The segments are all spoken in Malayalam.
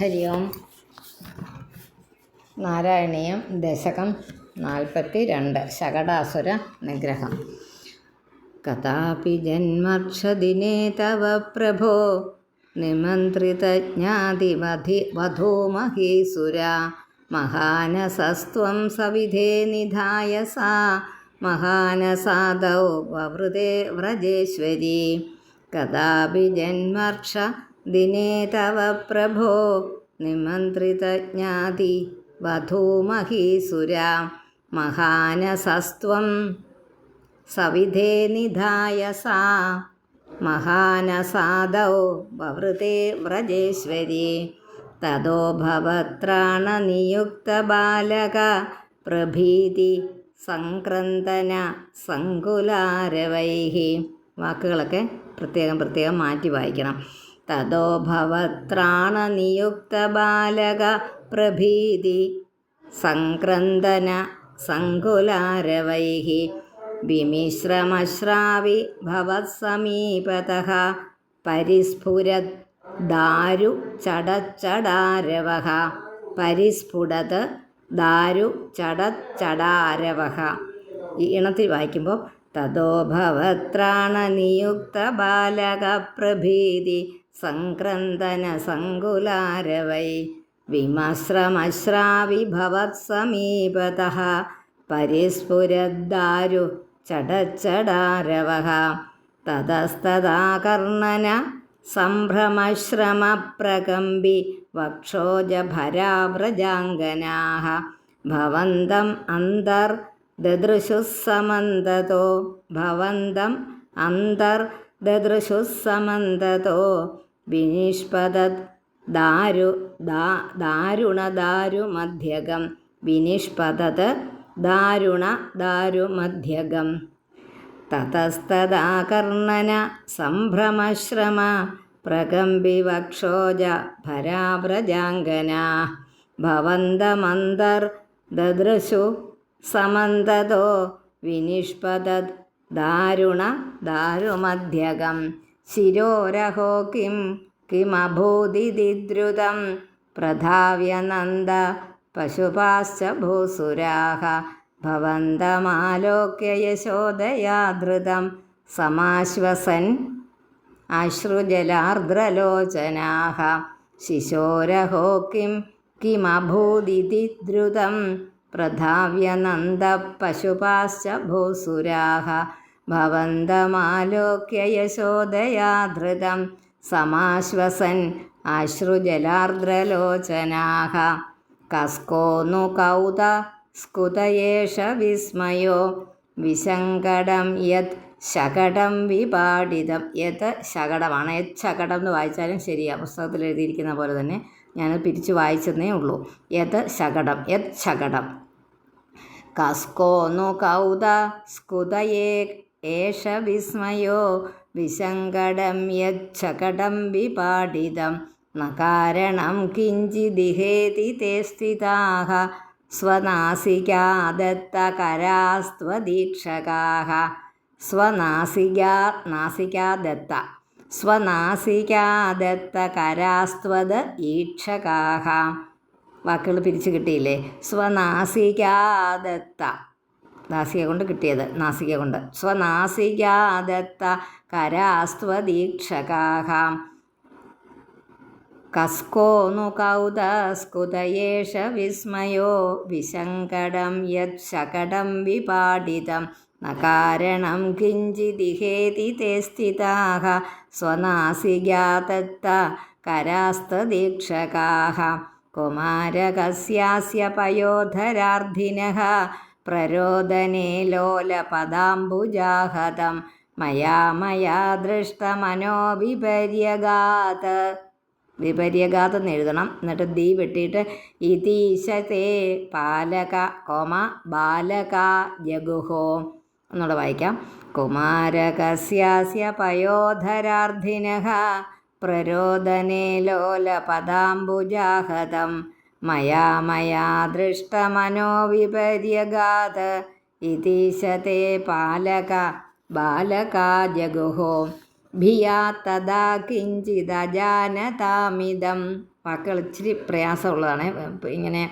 ഹരി ഓം നാരായണീയം ദശകം നാൽപ്പത്തി രണ്ട് ശകടാസുര നിഗ്രഹം കഥാപി ജന്മർഷദിനേ തവ പ്രഭോ നിമന്ത്രിതജ്ഞാതിമധി വധൂമഹീസുര മഹാനസസ്ത്വം സവിധേ നിധായ സാ മഹാനസാദൗ വവൃതേ വ്രജേശ്വരി കഥാപി ജന്മർഷ ദിനേ തവ പ്രഭോ നിമന്ത്രിതജ്ഞാതി വധൂമഹീസുരാ മഹാനസസ്ത്വം സവിധേ നിധായ സാ മഹാനസാദൗ ഭവൃതേ വ്രജേശ്വരി തതോ ഭവത്രാണനിയുക്തബാലക പ്രഭീതി സംക്രന്തന സങ്കുലാരവൈഹി. വാക്കുകളൊക്കെ പ്രത്യേകം പ്രത്യേകം മാറ്റി വായിക്കണം. തതോ ഭവത്രാണനിയുക്തബാലക പ്രഭീതി. സംക്രന്ദന സങ്കുലാരവൈः വിമിശ്രമശ്രാവി ഭവത്സമീപതഃ. പരിസ്ഫുരത് ദാരു ചടച്ചടാരവഃ. പരിസ്ഫുടത് ദാരു ചടച്ചടാരവ. ഈ ഇണത്തിൽ വായിക്കുമ്പോൾ തതോ ഭവത്രാണനിയുക്ത ബാലക പ്രഭീതി. സംക്രന്ദന സങ്കുലാരവൈ വിമശ്രമശ്രാവിഭവത് സമീപത പരിസ്ഫുരദ്ദാരു ചടച്ചടാരവ. തതസ്തദാകർണന സംഭ്രമശ്രമപ്രകമ്പി വക്ഷോജഭരാവ്രജാംഗനാः. ഭവന്തം അന്തർ ദദൃശുഃ സമന്തതോ ഭവന്തം അന്തർ ദദൃശുഃ സമന്തതോ വിനിഷ്പതത് ദാരു ദാ ദാരുണദാരുമധ്യകം. വിനിഷ്പതത് ദാരുണ ദാരുമധ്യകം തതസ്തദാകർണന സംഭ്രമശ്രമ പ്രകമ്പിവക്ഷോജ ഭരാവ്രജാംഗനാ. ഭവന്തമന്തർ ദദൃശു സമന്തതോ വിനിഷ്പതത് ദാരുണ ദാരുമധ്യകം ശിരോരഹോ കിം? കിമഭൂതിദ്രുതം പ്രധാവ്യനന്ദ പശുപാശ്ച ഭൂസുരാഹ ഭവന്തമാലോക്യ യശോദയാ സമാശ്വസൻ അശ്രുജലാർദ്രലോചനാഹ ശിശോരഹോ കിം? കിമഭൂതിതി ദ്രുതം പ്രധാവ്യനന്ദ പശുപാശ്ച ഭൂസുരാः ഭവന്തമാലോക്യ യശോദയാ ധൃതം സമാശ്വസൻ അശ്രുജലാർദ്രലോചനാഹ. കസ്കോ നു കൗത സ്കുതയേഷ വിസ്മയോ. വിശങ്കടം യത് ശകടം വിപാടിതം. യത് ശകടമാണ്. യത് ശകടം എന്ന് വായിച്ചാലും ശരിയാണ് പുസ്തകത്തിൽ എഴുതിയിരിക്കുന്ന പോലെ തന്നെ ഞാൻ പിരിച്ചു വായിച്ചെന്നേ ഉള്ളൂ. യത് ശകടം. യത് ശകടം. കസ്കോ നു കൗത സ്കുതയേ ഏഷ വിസ്മയോ വിശങ്കടം യച്ഛകടം വിപാടിതം. നകാരണം കിഞ്ചിദിഹേതി കിഞ്ചിദിഹേതി സ്ഥിതാഹ സ്ഥിതാः സ്വനാസികാദത്തകരാസ്ത്വദീക്ഷകാः സ്വനാസികാ നാസികാദത്ത. സ്വനാസികാദത്തകരാസ്ത്വത് ഈക്ഷകാഹ. വാക്കുകൾ പിരിച്ചു കിട്ടിയില്ലേ? സ്വനാസികാദത്ത. നാസിക കൊണ്ട് കിട്ടിയത് നാസിക കൊണ്ട്. സ്വനാസികാദത്ത കരാസ്വദീക്ഷകാഹാം കസ്കോ നു കൗതസ്കുതയേഷ വിസ്മയോ വിശങ്കടം യത് ശകടം വിപാടിതം. ന കാരണം കിഞ്ചിദിഹേതി തേ സ്ഥിതാഹ സ്വനാസികാതത്ത കരാസ്തദീക്ഷകാഹ കുമാരകസ്യാസ്യ പയോധരാർദ്ധിനः പ്രരോദനെ ലോലപദാംബുജാഹതം മയാ മയാ ദൃഷ്ടമനോ വിപര്യഗാത് എന്ന് എഴുതണം. എന്നിട്ട് ദീ വെട്ടിയിട്ട് ഇതീശത്തെ പാലക കോമ ബാലക ജഗുഹോ എന്നോട് വായിക്കാം. കുമാരകസ്യാസ്യ പയോധരാർത്ഥിനഹ പ്രരോദനേ ലോല ലോലപദാംബുജാഹതം മയാ മയാ ദൃഷ്ടമനോവിപര്യഗാത ഇതീശത്തെ പാലക ബാലക ജഗുഹോ. ഭിയാ തഥാ കിഞ്ചിതജാനതാമിതം വാക്കുകൾ ഇച്ചിരി പ്രയാസമുള്ളതാണ്. ഇങ്ങനെ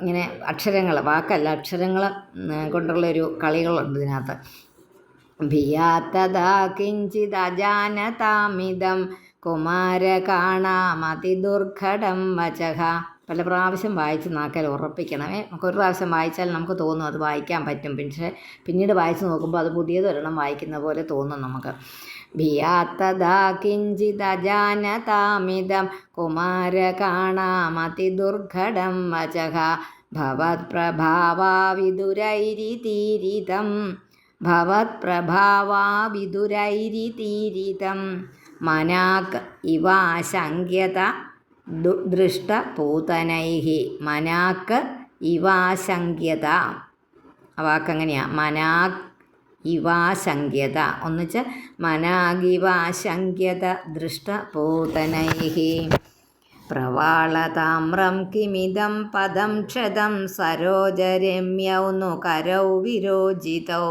ഇങ്ങനെ അക്ഷരങ്ങൾ വാക്കല്ല അക്ഷരങ്ങൾ കൊണ്ടുള്ള ഒരു കളികളുണ്ട് ഇതിനകത്ത്. ഭിയാ തഥാ കിഞ്ചിതജാനതാമിതം കുമാര കാണാമതി ദുർഘടം വചഹ. പല പ്രാവശ്യം വായിച്ച് നാക്കാൽ ഉറപ്പിക്കണമേ. നമുക്ക് ഒരു പ്രാവശ്യം വായിച്ചാൽ നമുക്ക് തോന്നും അത് വായിക്കാൻ പറ്റും. പക്ഷേ പിന്നീട് വായിച്ച് നോക്കുമ്പോൾ അത് പുതിയതൊരെണ്ണം വായിക്കുന്ന പോലെ തോന്നും നമുക്ക്. ഭിയാത്തതാ കിഞ്ചിതജാനതാമിതം കുമാര കാണാമതി ദുർഘടം വചഹ. വിദുരൈരി ഭവത്പ്രഭാവാവിദുരൈരിതീരിതം മനാക് ഇവാശങ്ക്യത ദു- ദൃഷ്ടപൂതനൈः മനാക്ക് ഇവാശങ്ക്യത ആ വാക്കങ്ങനെയാ മനാക് ഇവാശങ്ക്യത ഒന്നിച്ച് മനാഗിവാശങ്ക്യത ദൃഷ്ടപൂതനൈः പ്രവാളതാമ്രം കിമിദം പദം ക്ഷതം സരോജരമ്യൗ नु करौ विरोजितौ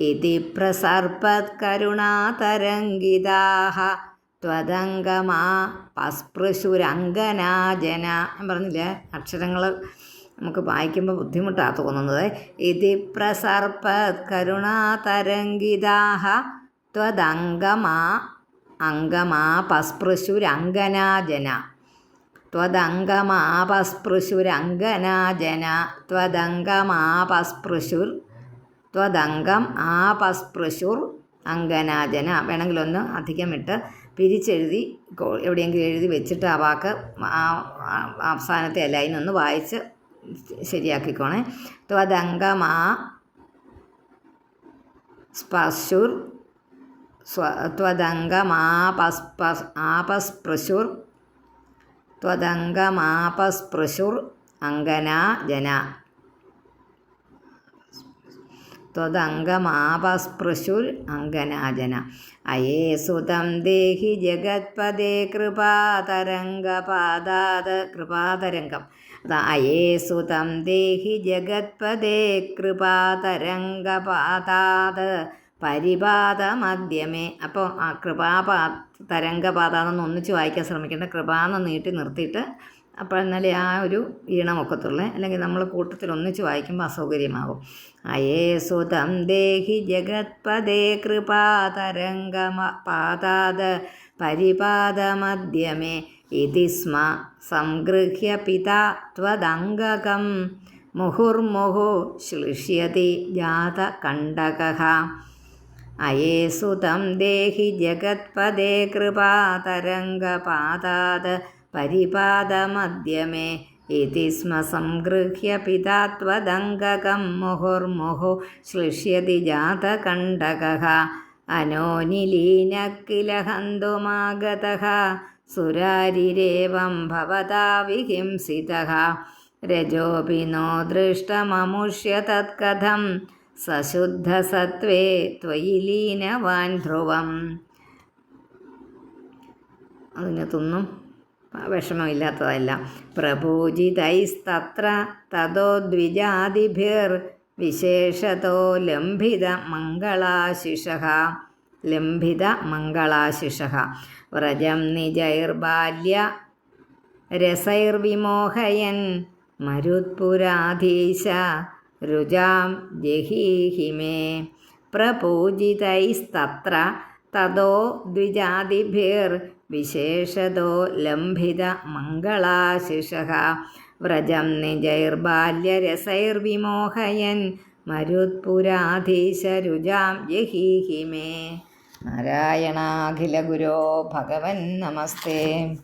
इति प्रसर्पत्करुणातरङ्गिताः ത്വതംഗമാ പസ്പൃശുരംഗനാജന ഞാൻ പറഞ്ഞില്ലേ അക്ഷരങ്ങൾ നമുക്ക് വായിക്കുമ്പോൾ ബുദ്ധിമുട്ടാണ് തോന്നുന്നത്. ഇതി പ്രസർപ്പ കരുണാതരംഗിതാഹ ത്വതംഗമാ അംഗമാ പസ്പൃശുരംഗനാജന ത്വതംഗമാ പസ്പൃശുരംഗനാജന ത്വതംഗമാ പസ്പൃശുർ ത്വതംഗം ആ പസ്പൃശുർ അംഗനാജന വേണമെങ്കിലൊന്ന് അധികം ഇട്ട് പിരിച്ചെഴുതി എവിടെയെങ്കിലും എഴുതി വെച്ചിട്ട് ആ വാക്ക് ആ അവസാനത്തെ ലൈൻ ഒന്ന് വായിച്ച് ശരിയാക്കിക്കോണേ. ത്വദംഗമാ സ്പശുർ സ്വ ത്വദംഗമാപസ്പ ആപസ്പൃശുർ ത്വദംഗമാപസ്പൃശുർ അങ്കനാ ജന. ത്വദംഗമാപസ്പൃശുർ അംഗനാജന. അയേ സുതം ദേഹി ജഗത്പദേ കൃപാതരംഗപാദാത് കൃപാതരംഗം. അയേ സുതം ദേഹി ജഗത്പദേ കൃപാതരംഗപാദാത് പരിപാദമധ്യമേ. അപ്പോൾ ആ കൃപാപാ തരംഗപാത എന്നൊന്ന് ഒന്നിച്ച് വായിക്കാൻ ശ്രമിക്കേണ്ട കൃപാന്ന് നീട്ടി നിർത്തിയിട്ട് അപ്പോൾ എന്നാലേ ആ ഒരു ഈണമൊക്കത്തുള്ള അല്ലെങ്കിൽ നമ്മൾ കൂട്ടത്തിൽ ഒന്നിച്ച് വായിക്കുമ്പോൾ അസൗകര്യമാകും അയേ സുതം ദേഹി ജഗത്പദേ കൃപാതരംഗമ പാതാത പരിപാദമധ്യമേ ഇതി സ്മ സംഗൃഹ്യ പിതാ ത്വദംഗകം മുഹുർമുഹു ശ്ലിഷ്യതി ജാത കണ്ടക അയേ സുതം ദേഹി ജഗത്പദേ കൃപാതരംഗപാദാത് പരിപാദമധ്യമേ ഇതി സ്മ സംഗൃഹ്യ പിതാത്വദംഗകം മുഹുർമുഹു ശ്ലിഷ്യതി ജാതകണ്ടകഃ അനോനിലീന കില ഹന്തുമാഗതഃ സുരാരിരേവം ഭവതാ വിഹിംസിതഃ. രജോപി നോ ദൃഷ്ടമമുഷ്യ തത്കഥം. സശുദ്ധസത്വേ ത്വയി ലീനവാൻ ധ്രുവം. അതിനകത്തൊന്നും വിഷമമില്ലാത്തതല്ല. പ്രഭൂജിതൈസ്തത്ര തതോ ദ്വിജാതിഭിർ വിശേഷതോ ലംഭിത മംഗളാശിഷ ലംഭിത മംഗളാശിഷ വ്രജം നിജൈർബാല്യ രസൈർവിമോഹയൻ. മരുത്പുരാധീശ രുജാം ജഹീഹിമേ പ്രപൂജിതൈസ്തത്ര തതോ ദ്വിജാതിഭിർ വിശേഷതോ ലംഭിത മംഗളാശിഷ വ്രജം നിജൈർബാല്യരസൈർവിമോഹയൻ. മരുത്പുരാധീശരുജാം ജഹീഹിമേ. നാരായണാഖിലഗുരോ നാരായണാഖില ഗുരോ ഭഗവൻ നമസ്തേ.